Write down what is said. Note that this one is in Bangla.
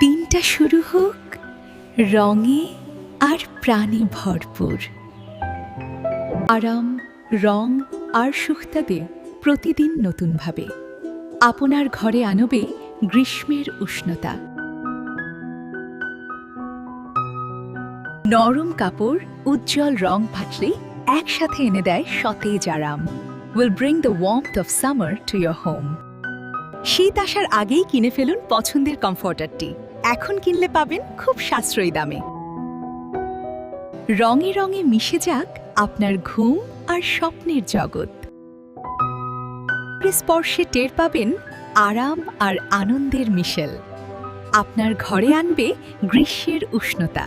দিনটা শুরু হোক রঙে আর প্রাণে ভরপুর। আরাম, রং আর সুখতাবে প্রতিদিন নতুনভাবে আপনার ঘরে আনবে গ্রীষ্মের উষ্ণতা। নরম কাপড়, উজ্জ্বল রং ফাটলে একসাথে এনে দেয় সতেজ আরাম। Will bring the warmth of summer to your home শীত আসার আগেই কিনে ফেলুন পছন্দের কমফর্টারটি। এখন কিনলে পাবেন খুব সাশ্রয়ী দামে। রঙে রঙে মিশে যাক আপনার ঘুম আর স্বপ্নের জগৎ। স্পর্শে টের পাবেন আরাম আর আনন্দের মিশেল। আপনার ঘরে আনবে গ্রীষ্মের উষ্ণতা।